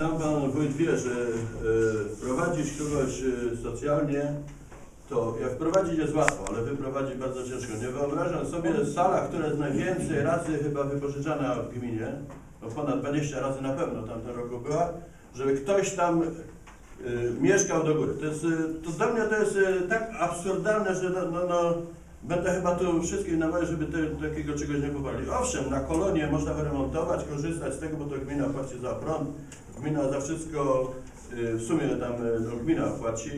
Sam pan wójt wie, że e, wprowadzić kogoś e, socjalnie, to jak wprowadzić jest łatwo, ale wyprowadzić bardzo ciężko. Nie wyobrażam sobie sala, która jest najwięcej razy chyba wypożyczana w gminie, no ponad 20 razy na pewno tamtym roku była, żeby ktoś tam e, mieszkał do góry. To, jest, to dla mnie to jest e, tak absurdalne, że no, no, no, będę chyba tu wszystkich namawiał, żeby te, takiego czegoś nie poparli. Owszem, na kolonie można wyremontować, korzystać z tego, bo to gmina płaci za prąd, gmina za wszystko, e, w sumie tam no, gmina płaci.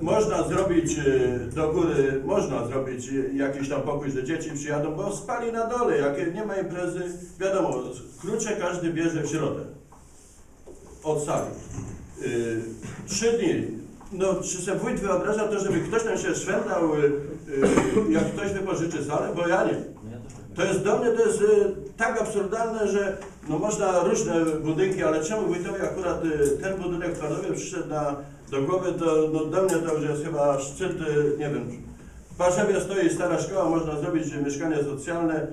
Można zrobić e, do góry, można zrobić jakiś tam pokój, że dzieci przyjadą, bo spali na dole, jak nie ma imprezy, wiadomo, klucze każdy bierze w środę od sali. Y, Trzy dni. No, czy sobie wójt wyobraża to, żeby ktoś tam się szwendał, y, y, jak ktoś wypożyczy salę, bo ja nie. To jest do mnie to jest y, tak absurdalne, że no można różne budynki, ale czemu wójtowi akurat y, ten budynek w Twardowie przyszedł na, do głowy, to no do mnie to już jest chyba szczyt, y, nie wiem. W Warszawie stoi stara szkoła, można zrobić mieszkanie socjalne.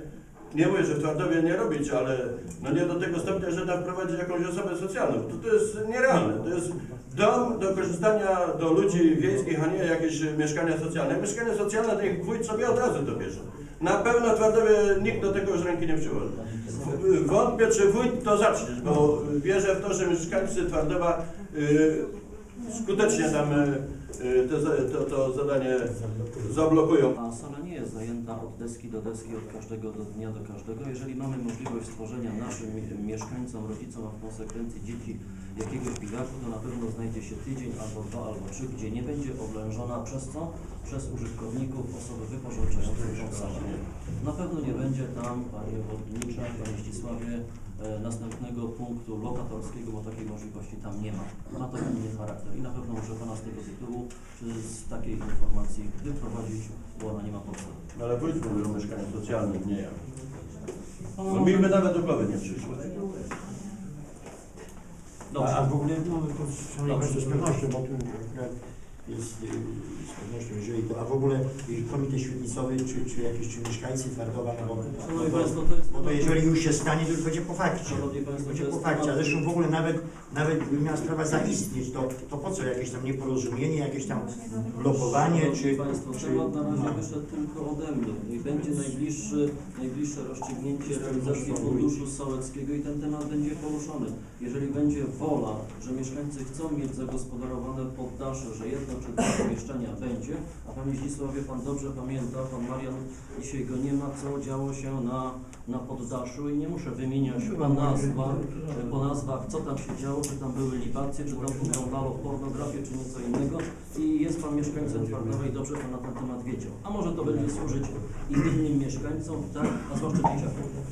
Nie mówię, że w Twardowie nie robić, ale no nie do tego stopnia, że tam wprowadzić jakąś osobę socjalną. To, to jest nierealne. To jest dom do korzystania do ludzi wiejskich, a nie jakieś mieszkania socjalne. Mieszkanie socjalne to niech wójt sobie od razu to bierze. Na pewno Twardowie nikt do tego już ręki nie przyłoży. Wątpię, czy wójt to zacznie, bo wierzę w to, że mieszkańcy Twardowa y, skutecznie tam te, za- to, to zadanie zablokują. A sala nie jest zajęta od deski do deski, od każdego do dnia do każdego. Jeżeli mamy możliwość stworzenia naszym mi- mieszkańcom, rodzicom, a w konsekwencji dzieci jakiegoś biwaku, to na pewno znajdzie się tydzień albo dwa albo trzy, gdzie nie będzie oblężona przez co? Przez użytkowników, osoby wypożyczające Na pewno nie będzie tam, Panie Wodnicza, Panie Zdzisławie, e, następnego punktu lokatorskiego, bo takiej możliwości tam nie ma. Ma to inny charakter i na pewno muszę Pana z tego tytułu, czy z takiej informacji wyprowadzić, bo ona nie ma podstawy. Ale wójt mówił o mieszkaniu socjalnym, nie ja. No, może- mi by nawet do głowy nie przyszło. Dobrze. A, a w ogóle, no to z pewnością, bo tu jest y, z pewnością, jeżeli to, a w ogóle komitet świetlicowy, czy, czy jakieś czy mieszkańcy Twardowa, no bo, Szanowni bo, Państwo, to, jest bo to jeżeli już się stanie, to już będzie po fakcie. Państwo, Będzie po fakcie, a zresztą w ogóle nawet, nawet gdyby miała sprawa zaistnieć, to, to po co jakieś tam nieporozumienie, jakieś tam blokowanie, czy... Państwo, czy temat na razie no. wyszedł tylko ode mnie i będzie najbliższy, najbliższe rozstrzygnięcie realizacji funduszu sołeckiego i ten temat będzie poruszony. Jeżeli będzie wola, że mieszkańcy chcą mieć zagospodarowane poddasze, że jedno czy dwa pomieszczenia będzie, a Panie Zdzisławie, Pan dobrze pamięta, Pan Marian, dzisiaj go nie ma, co działo się na, na poddaszu? I nie muszę wymieniać po nazwach, po nazwach, co tam się działo, czy tam były libacje, czy tam wyglądało pornografię, czy nieco innego. I jest Pan mieszkańcem Twardowej, dobrze Pan na ten temat wiedział. A może to będzie służyć i innym mieszkańcom, tak, a zwłaszcza dzieciakom.